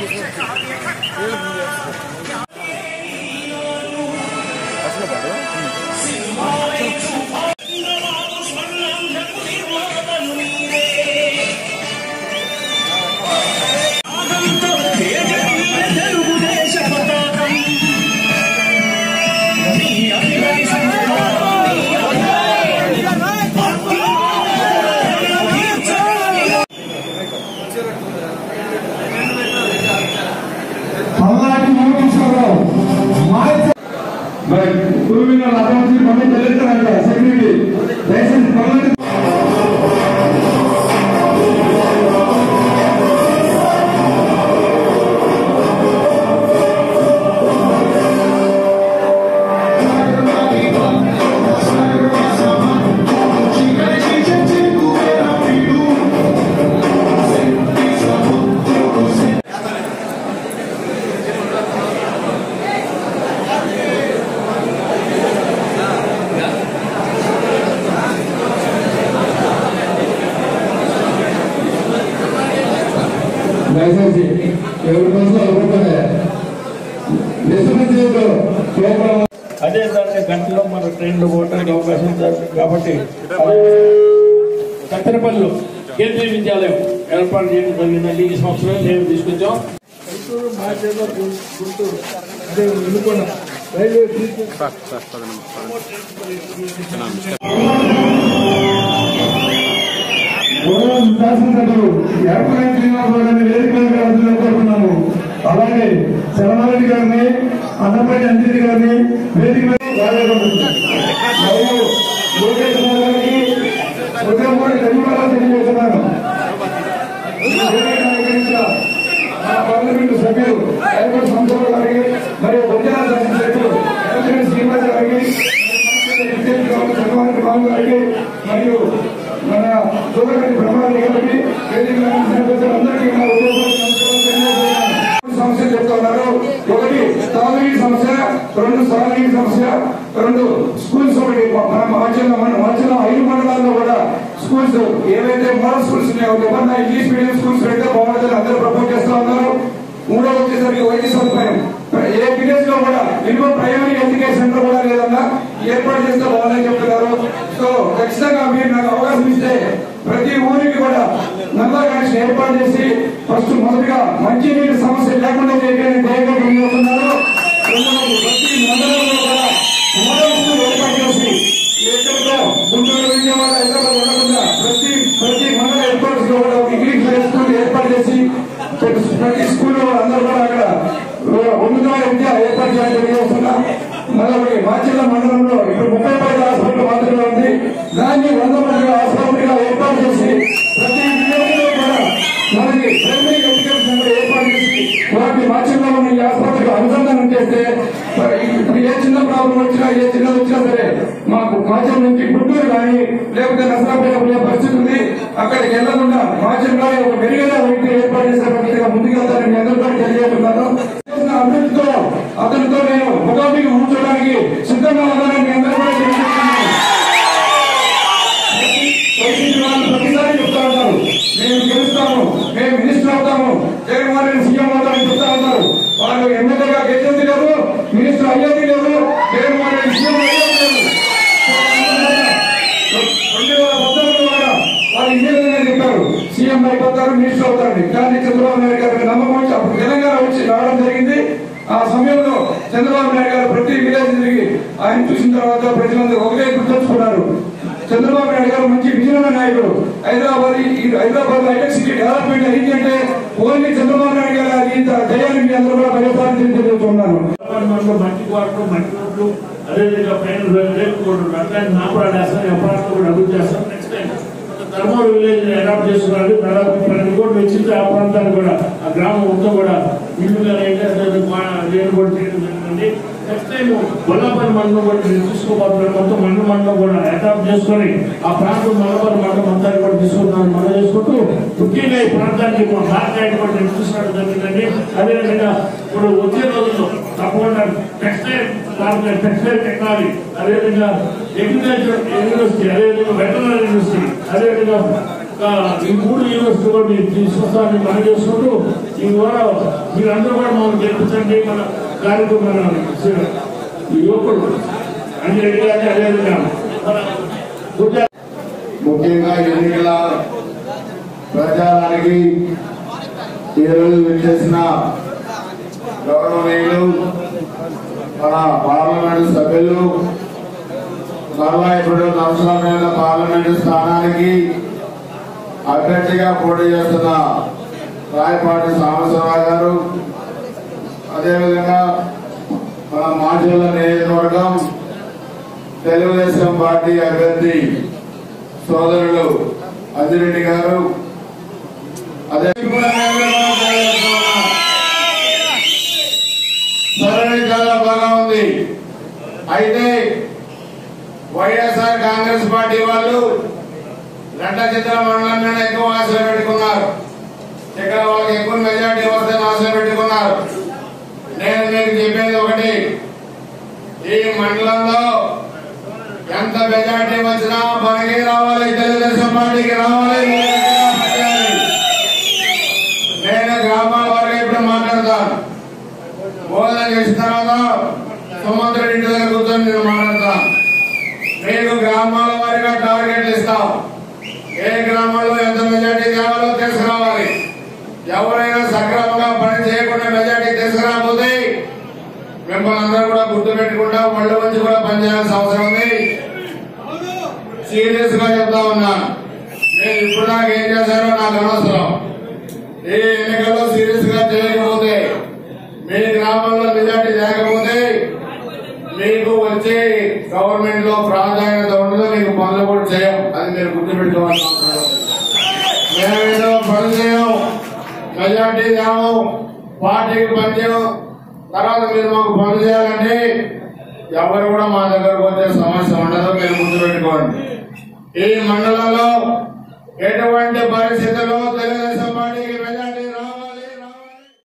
你别啥你看 కురువిన అటువంటి పని చెల్లిస్తారంట security license license ఎవరి కోసం అనుకుంటే అదే దాన్ని గంటలో మన ట్రైన్లో పోవడానికి అవకాశం కాబట్టి కత్తెరపల్లిలో కేంద్రీయ విద్యాలయం ఏర్పాటు చేయడం జరిగిందండి. ఈ సంవత్సరం మేము తీసుకొచ్చాం. గుంటూరు మాచేలో గుంటూరు. అదే రైల్వే గౌరవ శాసనసభ్యులు ఏర్పాటు శ్రీనివాసరావు వేదిక మీద రావాల్సిందిగా కోరుతున్నాము అలాగే శరణారెడ్డి గారిని అన్నపల్లి అంజిరెడ్డి గారిని వేదిక మీద మరియు లోకేష్ గారికి హృదయపూర్వక ధన్యవాదాలు తెలియజేస్తున్నాను. పార్లమెంటు సభ్యులు సంస్థల గారికి మరియు గుజరాత శాసనసభ్యులు శ్రీనివాస్ గారికి మరియు మన దూరగతి బ్రహ్మారెడ్డి గారికి వేదిక అందరికీ నా ఉదయపూర్వక నమస్కారాలు సమస్యలు చెప్తా ఒకటి తాగునీటి సమస్య రెండు సాగునీటి సమస్య రెండు స్కూల్స్ ఒకటి. మన మార్చిలో మన మార్చిలో ఐదు మండలాల్లో కూడా స్కూల్స్ ఏవైతే మోడల్ స్కూల్స్ ఉన్నాయో ఎవరన్నా ఇంగ్లీష్ మీడియం స్కూల్స్ పెడితే బాగుంటుందని అందరూ ప్రపోజ్ చేస్తా ఉన్నారు. మూడో వచ్చేసరికి వైద్య సదుపాయం. ఏ విలేజ్లో కూడా మినిమం ప్రైమరీ ఎడ్యుకేషన్ కేర్ కూడా ఏర్పాటు చేస్తే బాగుందని చెప్తున్నారు. సో ఖచ్చితంగా మీరు నాకు అవకాశం ఇస్తే ప్రతి ఊరికి కూడా నల్లా కనెక్షన్ ఏర్పాటు చేసి ఫస్ట్ మొదటిగా మంచినీటి సమస్య లేకుండా చేయడానికి ధైర్యంగా ప్రతి మండలంలో కూడా మోడల్ స్కూల్ ఏర్పాటు చేసి ఎక్కడికో గుంటూరు విజయవాడ హైదరాబాద్ ఉండకుండా ప్రతి ప్రతి మండల ఏర్పాటు లో కూడా ఒక ఇంగ్లీష్ మీడియం స్కూల్ ఏర్పాటు చేసి ప్రతి ప్రతి స్కూల్ అందరూ కూడా అక్కడ ఉన్నతమైన విద్య ఏర్పాటు చేయాలని తెలియజేస్తున్నా మళ్ళీ మాచిల్ల మండలంలో ఇప్పుడు ముప్పై పది హాస్పిటల్ మాత్రమే ఉంది. దాన్ని వంద మంది హాస్పిటల్గా ఏర్పాటు చేసి ప్రతి విలేజ్లో కూడా మనకి ప్రైమరీ ఎడ్యుకేషన్ సెంటర్ ఏర్పాటు చేసి వాటిని మాచిల్లో ఉన్న ఈ ఆసుపత్రికి అనుసంధానం చేస్తే ఇప్పుడు ఏ చిన్న ప్రాబ్లం వచ్చినా ఏ చిన్నది వచ్చినా సరే మాకు మాచం నుంచి గుంటూరు కానీ లేకపోతే నష్టపోయే పరిస్థితి ఉంది. అక్కడికి వెళ్ళకుండా మాచంలో ఒక మెరుగైన వైద్యం ఏర్పాటు చేసే పద్ధతిగా ముందుకెళ్తారని మీ తెలియజేస్తున్నాను. చూస్తా ఉన్నారు వాళ్ళు ఎమ్మెల్యేగా గెలిచేది లేదు మినిస్టర్ అయ్యేది లేదు నేను రెడ్డి విషయం రెండు వేల పద్నాలుగులో కూడా వాళ్ళు ఇంజనీరింగ్ చెప్పారు. సీఎం అయిపోతారు మినిస్టర్ అవుతారని. కానీ చంద్రబాబు నాయుడు గారికి నమ్మకం వచ్చి అప్పుడు తెలంగాణ వచ్చి రావడం జరిగింది. ఆ సమయంలో చంద్రబాబు నాయుడు గారు ప్రతి విలేజ్ తిరిగి ఆయన చూసిన తర్వాత ప్రజలందరూ ఒకటే గుర్తుంచుకున్నారు చంద్రబాబు నాయుడు గారు మంచి విజయమైన నాయకుడు. Hyderabad Hyderabad hitech city development అయిందంటే ఓన్లీ చంద్రబాబు నాయుడు గారు అది ఇంత దయాన్ని మీ అందరూ కూడా పరిపాలన తెలియజేస్తున్నాను మనలో మట్టి మట్టి రోడ్లు అదేవిధంగా పైన రేపు రోడ్లు అట్లాంటి నాపరాలు వేస్తాం అప్రాంతం కూడా అభివృద్ధి చేస్తాం. Next time Dharmavaram village adopt చేస్తున్నారు. దాదాపు పన్నెండు కోట్లు వచ్చింది ఆ ప్రాంతాన్ని కూడా ఆ గ్రామం మొత్తం కూడా. ఇల్లు నేను కూడా చేయడం జరిగింది నెక్స్ట్ టైం గొల్లపల్లి మండలం కూడా నేను తీసుకోబోతున్నాను మొత్తం మండల మండలం కూడా అడాప్ట్ చేసుకొని ఆ ప్రాంతం బొల్లపల్లి మండలం అంతా కూడా తీసుకుంటున్నాను మనం చేసుకుంటూ ముఖ్యంగా ఈ ప్రాంతానికి మా భారత కూడా నేను చూసుకోవడం జరిగిందండి. అదేవిధంగా ఇప్పుడు వచ్చే రోజుల్లో సపోర్టర్ టెక్స్టైల్ టెక్స్టైల్ టెక్నాలజీ అదేవిధంగా అగ్రికల్చర్ యూనివర్సిటీ అదేవిధంగా వెటనరీ యూనివర్సిటీ అదేవిధంగా ఈ మూడు యూనివర్సిటీ కూడా మీరు తీసుకొస్తారని మనం చేసుకుంటూ ఈ ద్వారా మీరందరూ కూడా మమ్మల్ని గెలిపించండి మన కార్యక్రమం యువకుడు అంజరెడ్డి గారిని అదేవిధంగా ముఖ్యంగా ఎన్నికల ప్రచారానికి ఈరోజు విచ్చేసిన గౌరవనీయులు మన పార్లమెంటు సభ్యులు మరలా ఇప్పుడు అవసరమైన పార్లమెంటు స్థానానికి అభ్యర్థిగా పోటీ చేస్తున్న రాయపాటి సాంబశివరావు గారు అదేవిధంగా మన మాజీల నియోజకవర్గం తెలుగుదేశం పార్టీ అభ్యర్థి సోదరులు అజిరెడ్డి గారు. అదే వైఎస్ఆర్ కాంగ్రెస్ పార్టీ వాళ్ళు రెండ చిత్ర మండలం ఎక్కువ ఆశలు పెట్టుకున్నారు. ఇక్కడ వాళ్ళకి ఎక్కువ మెజార్టీ వస్తుందని ఆశలు పెట్టుకున్నారు. నేను మీకు చెప్పేది ఒకటి ఈ మండలంలో ఎంత మెజార్టీ వచ్చినా మనకి రావాలి తెలుగుదేశం పార్టీకి రావాలి నేను గ్రామాల వరకు ఇప్పుడు మాట్లాడతాను. బోధన చేసిన తర్వాత సుమంత్రుడి ఇంటి దగ్గర కూర్చొని నేను గ్రామాల వారిగా టార్గెట్లు ఇస్తాం ఏ గ్రామాల్లో ఎంత మెజార్టీ కావాలో తీసుకురావాలి ఎవరైనా సక్రమంగా పని చేయకుండా మెజార్టీ తీసుకురాకపోతే మిమ్మల్ని అందరూ కూడా గుర్తు పెట్టుకుంటా ఒళ్ళు వచ్చి కూడా పనిచేయాల్సిన అవసరం ఉంది. సీరియస్గా చెప్తా ఉన్నా. నేను ఇప్పుడు నాకు ఏం చేశారో నాకు అనవసరం ఈ ఎన్నికల్లో సీరియస్గా చేయకపోతే మీ గ్రామంలో మెజార్టీ లేకపోతే మీకు వచ్చే గవర్నమెంట్లో ప్రాధాన్యత ఉండదు మీకు పనులు కూడా చేయం అది మీరు గుర్తుపెట్టుకోవాల్సిన అవసరం ఉంది. మేమేదో పని చేయం మెజార్టీ తేము పార్టీకి పనిచేయం తర్వాత మీరు మాకు పనులు చేయాలంటే ఎవరు కూడా మా దగ్గరకు వచ్చే సమస్య ఉండదు మీరు గుర్తుపెట్టుకోండి. ఈ మండలంలో ఎటువంటి పరిస్థితుల్లో తెలుగుదేశం పార్టీకి మెజార్టీ